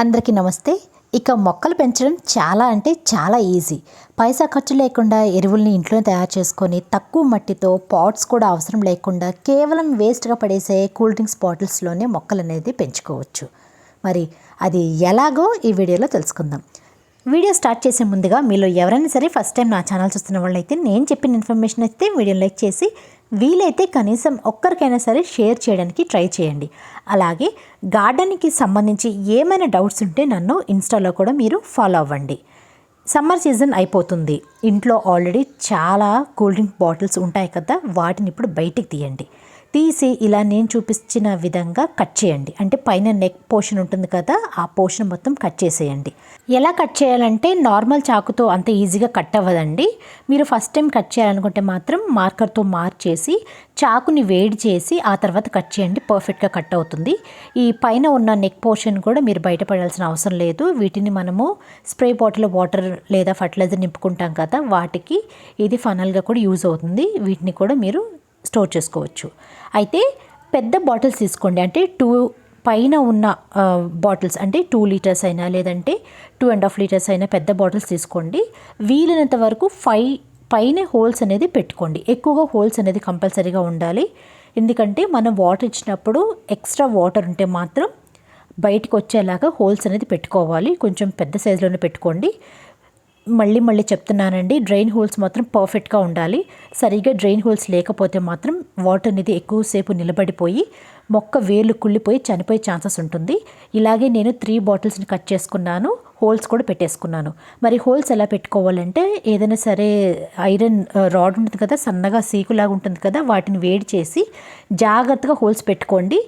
అందరికీ నమస్తే. ఇక మొక్కలు పెంచడం చాలా అంటే చాలా ఈజీ. పైసా ఖర్చు లేకుండా ఎరువుల్ని ఇంట్లోనే తయారు చేసుకొని తక్కువ మట్టితో పాట్స్ కూడా అవసరం లేకుండా కేవలం వేస్ట్గా పడేసే కూల్ డ్రింక్స్ బాటిల్స్లోనే మొక్కలు అనేది పెంచుకోవచ్చు. మరి అది ఎలాగో ఈ వీడియోలో తెలుసుకుందాం. వీడియో స్టార్ట్ చేసే ముందుగా మీలో ఎవరైనా సరే ఫస్ట్ టైం నా ఛానల్ చూస్తున్న వాళ్ళైతే నేను చెప్పిన ఇన్ఫర్మేషన్ అయితే వీడియో లైక్ చేసి వీలైతే కనీసం ఒక్కరికైనా సరే షేర్ చేయడానికి ట్రై చేయండి. అలాగే గార్డెన్కి సంబంధించి ఏమైనా డౌట్స్ ఉంటే నన్ను ఇన్స్టాలో కూడా మీరు ఫాలో అవ్వండి. సమ్మర్ సీజన్ అయిపోతుంది. ఇంట్లో ఆల్రెడీ చాలా కూల్ డ్రింక్ బాటిల్స్ ఉంటాయి కదా వాటిని ఇప్పుడు బయటికి తీయండి. తీసి ఇలా నేను చూపించిన విధంగా కట్ చేయండి. అంటే పైన నెక్ పోర్షన్ ఉంటుంది కదా ఆ పోర్షన్ మొత్తం కట్ చేసేయండి. ఎలా కట్ చేయాలంటే నార్మల్ చాకుతో అంత ఈజీగా కట్ అవ్వదండి. మీరు ఫస్ట్ టైం కట్ చేయాలనుకుంటే మాత్రం మార్కర్తో మార్క్ చేసి చాకుని వేడి చేసి ఆ తర్వాత కట్ చేయండి. పర్ఫెక్ట్గా కట్ అవుతుంది. ఈ పైన ఉన్న నెక్ పోర్షన్ కూడా మీరు బయటపడాల్సిన అవసరం లేదు. వీటిని మనము స్ప్రే బాటిల్ వాటర్ లేదా ఫర్టిలైజర్ నింపుకుంటాం కదా వాటికి ఇది ఫనల్గా కూడా యూజ్ అవుతుంది. వీటిని కూడా మీరు స్టోర్ చేసుకోవచ్చు. అయితే పెద్ద బాటిల్స్ తీసుకోండి. అంటే టూ పైన ఉన్న బాటిల్స్ అంటే టూ లీటర్స్ అయినా లేదంటే టూ అండ్ హాఫ్ లీటర్స్ అయినా పెద్ద బాటిల్స్ తీసుకోండి. వీలైనంత వరకు ఫైవ్ పైన హోల్స్ అనేది పెట్టుకోండి. ఎక్కువగా హోల్స్ అనేది కంపల్సరీగా ఉండాలి. ఎందుకంటే మనం వాటర్ ఇచ్చినప్పుడు ఎక్స్ట్రా వాటర్ ఉంటే మాత్రం బయటకు వచ్చేలాగా హోల్స్ అనేది పెట్టుకోవాలి. కొంచెం పెద్ద సైజులోనే పెట్టుకోండి. మళ్ళీ మళ్ళీ చెప్తున్నానండి డ్రైన్ హోల్స్ మాత్రం పర్ఫెక్ట్గా ఉండాలి. సరిగ్గా డ్రైన్ హోల్స్ లేకపోతే మాత్రం వాటర్ అనేది ఎక్కువసేపు నిలబడిపోయి మొక్క వేలు కుళ్ళిపోయి చనిపోయే ఛాన్సెస్ ఉంటుంది. ఇలాగే నేను త్రీ బాటిల్స్ని కట్ చేసుకున్నాను. హోల్స్ కూడా పెట్టేసుకున్నాను. మరి హోల్స్ ఎలా పెట్టుకోవాలంటే ఏదైనా సరే ఐరన్ రాడ్ uh, ఉంటుంది కదా సన్నగా సీకులాగా ఉంటుంది కదా వాటిని వేడి చేసి జాగ్రత్తగా హోల్స్ పెట్టుకోండి.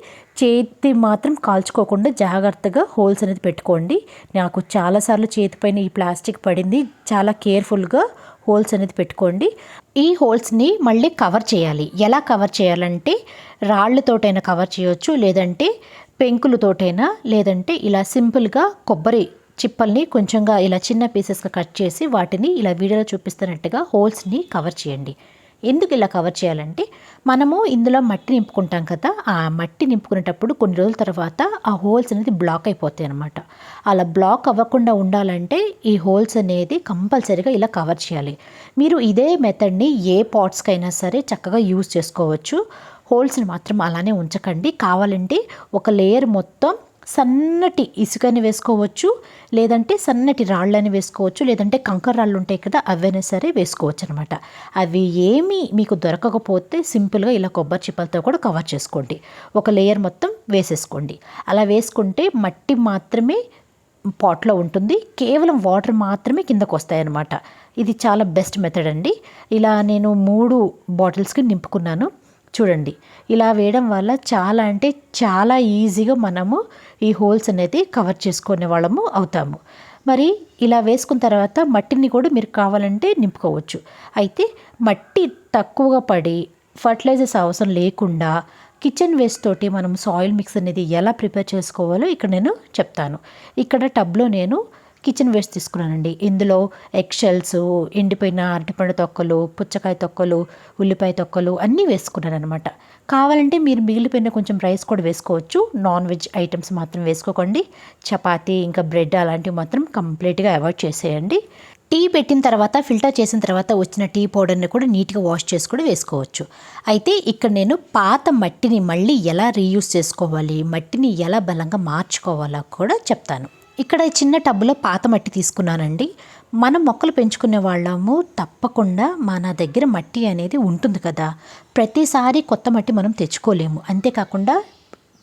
చేతి మాత్రం కాల్చుకోకుండా జాగ్రత్తగా హోల్స్ అనేది పెట్టుకోండి. నాకు చాలాసార్లు చేతిపైన ఈ ప్లాస్టిక్ పడింది. చాలా కేర్ఫుల్గా హోల్స్ అనేది పెట్టుకోండి. ఈ హోల్స్ని మళ్ళీ కవర్ చేయాలి. ఎలా కవర్ చేయాలంటే రాళ్ళతోటైనా కవర్ చేయొచ్చు లేదంటే పెంకులతోటైనా లేదంటే ఇలా సింపుల్గా కొబ్బరి చిప్పల్ని కొంచెంగా ఇలా చిన్న పీసెస్గా కట్ చేసి వాటిని ఇలా వీడియోలో చూపిస్తున్నట్టుగా హోల్స్ని కవర్ చేయండి. ఎందుకు ఇలా కవర్ చేయాలంటే మనము ఇందులో మట్టి నింపుకుంటాం కదా ఆ మట్టి నింపుకునేటప్పుడు కొన్ని రోజుల తర్వాత ఆ హోల్స్ అనేది బ్లాక్ అయిపోతాయి అనమాట అలా బ్లాక్ అవ్వకుండా ఉండాలంటే ఈ హోల్స్ అనేది కంపల్సరీగా ఇలా కవర్ చేయాలి. మీరు ఇదే మెథడ్ని ఏ పాట్స్కైనా సరే చక్కగా యూజ్ చేసుకోవచ్చు. హోల్స్ని మాత్రం అలానే ఉంచకండి. కావాలంటే ఒక లేయర్ మొత్తం సన్నటి ఇసుకని వేసుకోవచ్చు లేదంటే సన్నటి రాళ్ళని వేసుకోవచ్చు లేదంటే కంకర రాళ్ళు ఉంటాయి కదా అవైనా సరే వేసుకోవచ్చు అనమాట అవి ఏమీ మీకు దొరకకపోతే సింపుల్గా ఇలా కొబ్బరి చిప్పలతో కూడా కవర్ చేసుకోండి. ఒక లేయర్ మొత్తం వేసేసుకోండి. అలా వేసుకుంటే మట్టి మాత్రమే పాట్లో ఉంటుంది కేవలం వాటర్ మాత్రమే కిందకు వస్తాయన్నమాట ఇది చాలా బెస్ట్ మెథడ్ అండి. ఇలా నేను మూడు బాటిల్స్కి నింపుకున్నాను. చూడండి. ఇలా వేయడం వల్ల చాలా అంటే చాలా ఈజీగా మనము ఈ హోల్స్ అనేది కవర్ చేసుకునే వాళ్ళము అవుతాము. మరి ఇలా వేసుకున్న తర్వాత మట్టిని కూడా మీరు కావాలంటే నింపుకోవచ్చు. అయితే మట్టి తక్కువగా పడి ఫర్టిలైజర్స్ అవసరం లేకుండా కిచెన్ వేస్ట్ తోటి మనం సాయిల్ మిక్స్ అనేది ఎలా ప్రిపేర్ చేసుకోవాలో ఇక్కడ నేను చెప్తాను. ఇక్కడ టబ్లో నేను కిచెన్ వేస్ట్ తీసుకున్నానండి. ఇందులో ఎక్షల్స్ ఎండిపోయిన అరటిపండు తొక్కలు పుచ్చకాయ తొక్కలు ఉల్లిపాయ తొక్కలు అన్నీ వేసుకున్నాను అనమాట కావాలంటే మీరు మిగిలిపోయిన కొంచెం రైస్ కూడా వేసుకోవచ్చు. నాన్ వెజ్ ఐటమ్స్ మాత్రం వేసుకోకండి. చపాతీ ఇంకా బ్రెడ్ అలాంటివి మాత్రం కంప్లీట్గా అవాయిడ్ చేసేయండి. టీ పెట్టిన తర్వాత ఫిల్టర్ చేసిన తర్వాత వచ్చిన టీ పౌడర్ని కూడా నీట్గా వాష్ చేసి కూడా వేసుకోవచ్చు. అయితే ఇక్కడ నేను పాత మట్టిని మళ్ళీ ఎలా రీయూస్ చేసుకోవాలి మట్టిని ఎలా బలంగా మార్చుకోవాలో కూడా చెప్తాను. ఇక్కడ చిన్న టబ్బులో పాత మట్టి తీసుకున్నానండి. మనం మొక్కలు పెంచుకునే వాళ్ళము తప్పకుండా మన దగ్గర మట్టి అనేది ఉంటుంది కదా. ప్రతిసారి కొత్త మట్టి మనం తెచ్చుకోలేము. అంతేకాకుండా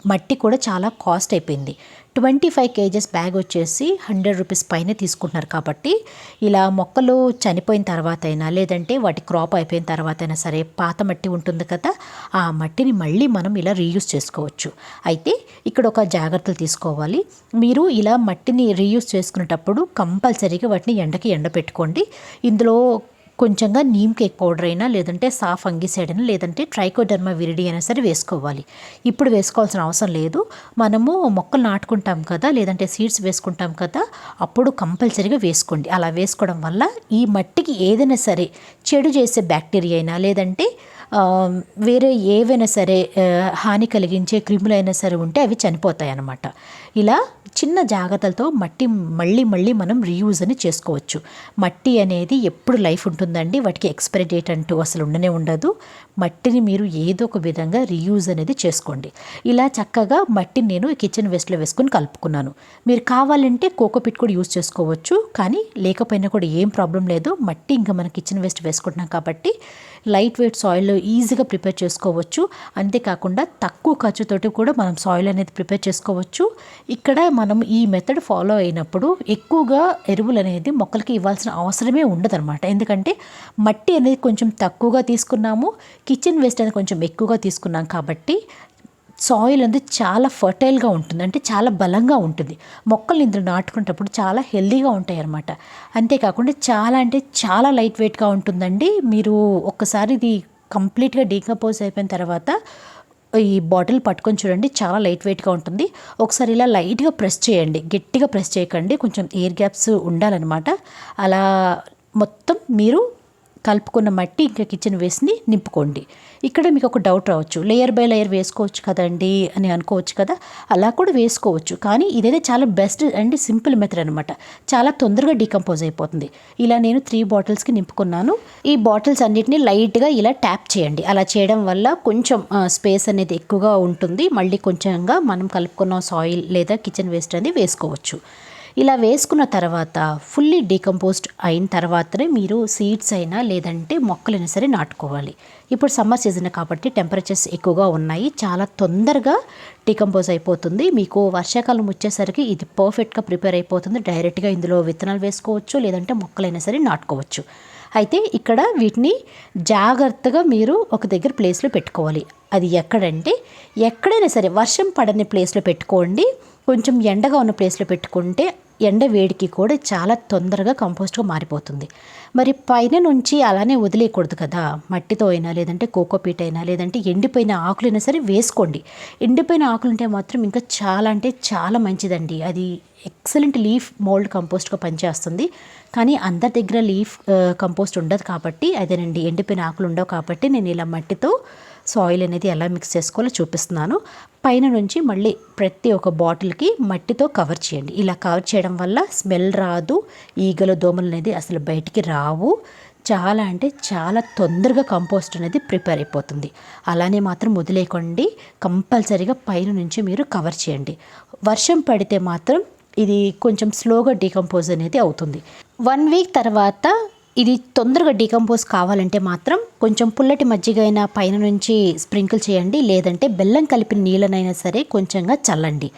మట్టి కూడా చాలా కాస్ట్ అయిపోయింది. ట్వంటీ ఫైవ్ కేజెస్ బ్యాగ్ వచ్చేసి హండ్రెడ్ రూపీస్ పైన తీసుకుంటున్నారు కాబట్టి ఇలా మొక్కలు చనిపోయిన తర్వాత అయినా లేదంటే వాటి క్రాప్ అయిపోయిన తర్వాత అయినా సరే పాత మట్టి ఉంటుంది కదా ఆ మట్టిని మళ్ళీ మనం ఇలా రీయూస్ చేసుకోవచ్చు. అయితే ఇక్కడ ఒక జాగ్రత్తలు తీసుకోవాలి. మీరు ఇలా మట్టిని రీయూస్ చేసుకునేటప్పుడు కంపల్సరీగా వాటిని ఎండకి ఎండపెట్టుకోండి. ఇందులో కొంచెంగా నీమ్ కేక్ పౌడర్ అయినా లేదంటే సాఫ్ అంగిసైడ్ అయినా లేదంటే ట్రైకోడర్మా విరిడి అయినా సరే వేసుకోవాలి. ఇప్పుడు వేసుకోవాల్సిన అవసరం లేదు. మనము మొక్కలు నాటుకుంటాం కదా లేదంటే సీడ్స్ వేసుకుంటాం కదా అప్పుడు కంపల్సరీగా వేసుకోండి. అలా వేసుకోవడం వల్ల ఈ మట్టికి ఏదైనా సరే చెడు చేసే బ్యాక్టీరియా అయినా లేదంటే వేరే ఏవైనా సరే హాని కలిగించే క్రిములైనా సరే ఉంటే అవి చనిపోతాయి అన్నమాట ఇలా చిన్న జాగ్రత్తలతో మట్టి మళ్ళీ మళ్ళీ మనం రీయూజ్ అని చేసుకోవచ్చు. మట్టి అనేది ఎప్పుడు లైఫ్ ఉంటుందండి? వాటికి ఎక్స్పైరీ డేట్ అంటూ అసలు ఉండనే ఉండదు. మట్టిని మీరు ఏదో ఒక విధంగా రీయూజ్ అనేది చేసుకోండి. ఇలా చక్కగా మట్టిని నేను కిచెన్ వేస్ట్లో వేసుకొని కలుపుకున్నాను. మీరు కావాలంటే కోకోపిట్ కూడా యూజ్ చేసుకోవచ్చు. కానీ లేకపోయినా కూడా ఏం ప్రాబ్లం లేదు. మట్టి ఇంకా మన కిచెన్ వేస్ట్ వేసుకుంటున్నాం కాబట్టి లైట్ వెయిట్ సాయిల్ ఈజీగా ప్రిపేర్ చేసుకోవచ్చు. అంతేకాకుండా తక్కువ ఖర్చుతోటి కూడా మనం సాయిల్ అనేది ప్రిపేర్ చేసుకోవచ్చు. ఇక్కడ మనం ఈ మెథడ్ ఫాలో అయినప్పుడు ఎక్కువగా ఎరువులు అనేది మొక్కలకి ఇవ్వాల్సిన అవసరమే ఉండదన్నమాట. ఎందుకంటే మట్టి అనేది కొంచెం తక్కువగా తీసుకున్నాము కిచెన్ వేస్ట్ అనేది కొంచెం ఎక్కువగా తీసుకున్నాం కాబట్టి సాయిల్ అనేది చాలా ఫర్టైల్గా ఉంటుంది. అంటే చాలా బలంగా ఉంటుంది. మొక్కలు ఇందులో నాటుకునేటప్పుడు చాలా హెల్దీగా ఉంటాయి అన్నమాట అంతేకాకుండా చాలా అంటే చాలా లైట్ వెయిట్గా ఉంటుందండి. మీరు ఒక్కసారి ఇది కంప్లీట్గా డీకంపోజ్ అయిపోయిన తర్వాత ఈ బాటిల్ పట్టుకొని చూడండి చాలా లైట్ వెయిట్గా ఉంటుంది. ఒకసారి ఇలా లైట్గా ప్రెస్ చేయండి గట్టిగా ప్రెస్ చేయకండి కొంచెం ఎయిర్ గ్యాప్స్ ఉండాలన్నమాట. అలా మొత్తం మీరు కలుపుకున్న మట్టి ఇంకా కిచెన్ వేస్ట్ని నింపుకోండి. ఇక్కడ మీకు ఒక డౌట్ రావచ్చు. లేయర్ బై లేయర్ వేసుకోవచ్చు కదండి అని అనుకోవచ్చు కదా? అలా కూడా వేసుకోవచ్చు. కానీ ఇదైతే చాలా బెస్ట్ అండ్ సింపుల్ మెథడ్ అనమాట చాలా తొందరగా డీకంపోజ్ అయిపోతుంది. ఇలా నేను త్రీ బాటిల్స్కి నింపుకున్నాను. ఈ బాటిల్స్ అన్నిటిని లైట్గా ఇలా ట్యాప్ చేయండి. అలా చేయడం వల్ల కొంచెం స్పేస్ అనేది ఎక్కువగా ఉంటుంది. మళ్ళీ కొంచెంగా మనం కలుపుకున్న సాయిల్ లేదా కిచెన్ వేస్ట్ అనేది వేసుకోవచ్చు. ఇలా వేసుకున్న తర్వాత ఫుల్లీ డీకంపోజ్డ్ అయిన తర్వాతనే మీరు సీడ్స్ అయినా లేదంటే మొక్కలైనా సరే నాటుకోవాలి. ఇప్పుడు సమ్మర్ సీజన్ కాబట్టి టెంపరేచర్స్ ఎక్కువగా ఉన్నాయి. చాలా తొందరగా డీకంపోజ్ అయిపోతుంది. మీకు వర్షాకాలం వచ్చేసరికి ఇది పర్ఫెక్ట్గా ప్రిపేర్ అయిపోతుంది. డైరెక్ట్గా ఇందులో విత్తనాలు వేసుకోవచ్చు లేదంటే మొక్కలైనా సరే నాటుకోవచ్చు. అయితే ఇక్కడ వీటిని జాగ్రత్తగా మీరు ఒక దగ్గర ప్లేస్లో పెట్టుకోవాలి. అది ఎక్కడంటే ఎక్కడైనా సరే వర్షం పడని ప్లేస్లో పెట్టుకోండి. కొంచెం ఎండగా ఉన్న ప్లేస్లో పెట్టుకుంటే ఎండ వేడికి కూడా చాలా తొందరగా కంపోస్ట్గా మారిపోతుంది. మరి పైన నుంచి అలానే వదిలేయకూడదు కదా. మట్టితో అయినా లేదంటే కోకోపీట్ అయినా లేదంటే ఎండిపోయిన ఆకులైనా సరే వేసుకోండి. ఎండిపోయిన ఆకులు ఉంటే మాత్రం ఇంకా చాలా అంటే చాలా మంచిదండి. అది ఎక్సలెంట్ లీఫ్ మోల్డ్ కంపోస్ట్గా పనిచేస్తుంది. కానీ అందరి దగ్గర లీఫ్ కంపోస్ట్ ఉండదు కాబట్టి అదేనండి ఎండిపోయిన ఆకులు ఉండవు కాబట్టి నేను ఇలా మట్టితో సాయిల్ అనేది ఎలా మిక్స్ చేసుకోవాలో చూపిస్తున్నాను. పైన నుంచి మళ్ళీ ప్రతి ఒక్క బాటిల్కి మట్టితో కవర్ చేయండి. ఇలా కవర్ చేయడం వల్ల స్మెల్ రాదు ఈగలు దోమలు అనేది అసలు బయటికి రావు. చాలా అంటే చాలా తొందరగా కంపోస్ట్ అనేది ప్రిపేర్ అయిపోతుంది. అలానే మాత్రం వదిలేయకండి. కంపల్సరీగా పైన నుంచి మీరు కవర్ చేయండి. వర్షం పడితే మాత్రం ఇది కొంచెం స్లోగా డీకంపోజ్ అనేది అవుతుంది. వన్ వీక్ తర్వాత ఇది తొందరగా డీకంపోజ్ కావాలంటే మాత్రం కొంచెం పుల్లటి మజ్జిగ అయినా పైన నుంచి స్ప్రింకిల్ చేయండి లేదంటే బెల్లం కలిపిన నీళ్ళనైనా సరే కొంచెంగా చల్లండి.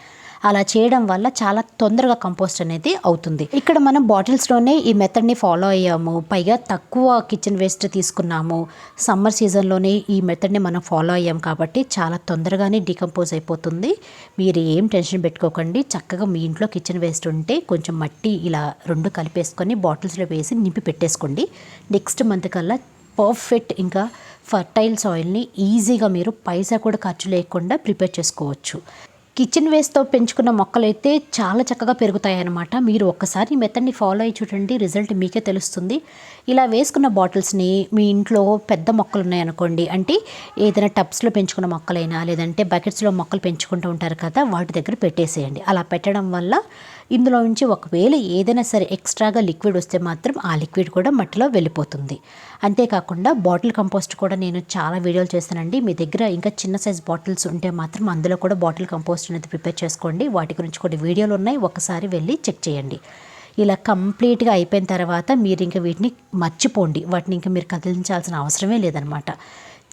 అలా చేయడం వల్ల చాలా తొందరగా కంపోస్ట్ అనేది అవుతుంది. ఇక్కడ మనం బాటిల్స్లోనే ఈ మెథడ్ని ఫాలో అయ్యాము. పైగా తక్కువ కిచెన్ వేస్ట్ తీసుకున్నాము. సమ్మర్ సీజన్లోనే ఈ మెథడ్ని మనం ఫాలో అయ్యాం కాబట్టి చాలా తొందరగానే డికంపోజ్ అయిపోతుంది. మీరు ఏం టెన్షన్ పెట్టుకోకండి. చక్కగా మీ ఇంట్లో కిచెన్ వేస్ట్ ఉంటే కొంచెం మట్టి ఇలా రెండు కలిపేసుకొని బాటిల్స్లో వేసి నింపి పెట్టేసుకోండి. నెక్స్ట్ మంత్ కల్లా పర్ఫెక్ట్ ఇంకా ఫర్టైల్ సాయిల్ని ఈజీగా మీరు పైసా కూడా ఖర్చు లేకుండా ప్రిపేర్ చేసుకోవచ్చు. కిచెన్ వేస్ట్తో పెంచుకున్న మొక్కలైతే చాలా చక్కగా పెరుగుతాయి అన్నమాట మీరు ఒక్కసారి మెథడ్ని ఫాలో అయ్యి చూడండి రిజల్ట్ మీకే తెలుస్తుంది. ఇలా వేసుకున్న బాటిల్స్ని మీ ఇంట్లో పెద్ద మొక్కలు ఉన్నాయనుకోండి అంటే ఏదైనా టబ్స్లో పెంచుకున్న మొక్కలైనా లేదంటే బకెట్స్లో మొక్కలు పెంచుకుంటూ ఉంటారు కదా వాటి దగ్గర పెట్టేసేయండి. అలా పెట్టడం వల్ల ఇందులో నుంచి ఒకవేళ ఏదైనా సరే ఎక్స్ట్రాగా లిక్విడ్ వస్తే మాత్రం ఆ లిక్విడ్ కూడా మట్టిలో వెళ్ళిపోతుంది. అంతేకాకుండా బాటిల్ కంపోస్ట్ కూడా నేను చాలా వీడియోలు చేస్తానండి మీ దగ్గర ఇంకా చిన్న సైజ్ బాటిల్స్ ఉంటే మాత్రం అందులో కూడా బాటిల్ కంపోస్ట్ అనేది ప్రిపేర్ చేసుకోండి. వాటి గురించి కొన్ని వీడియోలు ఉన్నాయి. ఒకసారి వెళ్ళి చెక్ చేయండి. ఇలా కంప్లీట్గా అయిపోయిన తర్వాత మీరు ఇంకా వీటిని మర్చిపోండి. వాటిని ఇంకా మీరు కదిలించాల్సిన అవసరమే లేదనమాట.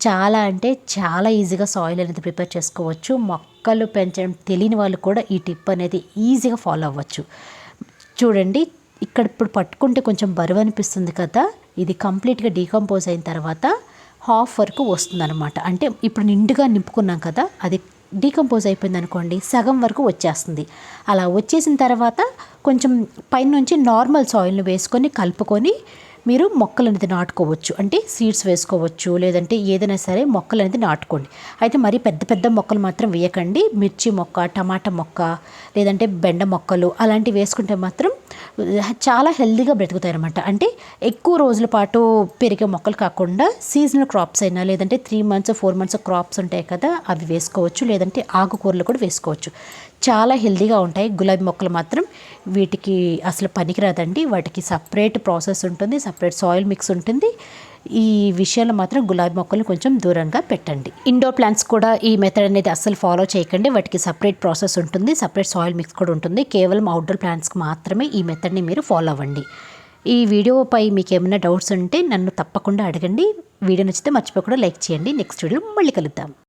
చాలా అంటే చాలా ఈజీగా సాయిల్ అనేది ప్రిపేర్ చేసుకోవచ్చు. మొక్కలు పెంచడం తెలియని వాళ్ళు కూడా ఈ టిప్ అనేది ఈజీగా ఫాలో అవ్వచ్చు. చూడండి ఇక్కడ ఇప్పుడు పట్టుకుంటే కొంచెం బరువు అనిపిస్తుంది కదా ఇది కంప్లీట్గా డీకంపోజ్ అయిన తర్వాత హాఫ్ వరకు వస్తుందన్నమాట. అంటే ఇప్పుడు నిండుగా నింపుకున్నాం కదా అది డీకంపోజ్ అయిపోయింది అనుకోండి సగం వరకు వచ్చేస్తుంది. అలా వచ్చేసిన తర్వాత కొంచెం పైనుంచి నార్మల్ సాయిల్ని వేసుకొని కలుపుకొని మీరు మొక్కలు అనేది నాటుకోవచ్చు. అంటే సీడ్స్ వేసుకోవచ్చు లేదంటే ఏదైనా సరే మొక్కలు అనేది నాటుకోండి. అయితే మరి పెద్ద పెద్ద మొక్కలు మాత్రం వేయకండి. మిర్చి మొక్క టమాటా మొక్క లేదంటే బెండ మొక్కలు అలాంటివి వేసుకుంటే మాత్రం చాలా హెల్దీగా బ్రతుకుతాయి అనమాట అంటే ఎక్కువ రోజుల పాటు పెరిగే మొక్కలు కాకుండా సీజనల్ క్రాప్స్ అయినా లేదంటే three months four months crops ఉంటాయి కదా అవి వేసుకోవచ్చు. లేదంటే ఆకుకూరలు కూడా వేసుకోవచ్చు. చాలా హెల్దీగా ఉంటాయి. గులాబీ మొక్కలు మాత్రం వీటికి అసలు పనికిరాదండి. వాటికి సపరేట్ ప్రాసెస్ ఉంటుంది సపరేట్ సాయిల్ మిక్స్ ఉంటుంది. ఈ విషయంలో మాత్రం గులాబీ మొక్కలు కొంచెం దూరంగా పెట్టండి. ఇండోర్ ప్లాంట్స్ కూడా ఈ మెథడ్ అనేది అస్సలు ఫాలో చేయకండి. వాటికి సపరేట్ ప్రాసెస్ ఉంటుంది. సపరేట్ సాయిల్ మిక్స్ కూడా ఉంటుంది. కేవలం అవుట్డోర్ ప్లాంట్స్కి మాత్రమే ఈ మెథడ్ని మీరు ఫాలో అవ్వండి. ఈ వీడియోపై మీకు ఏమైనా డౌట్స్ ఉంటే నన్ను తప్పకుండా అడగండి. వీడియో నచ్చితే మర్చిపోకుండా లైక్ చేయండి. నెక్స్ట్ వీడియో మళ్ళీ కలుద్దాం.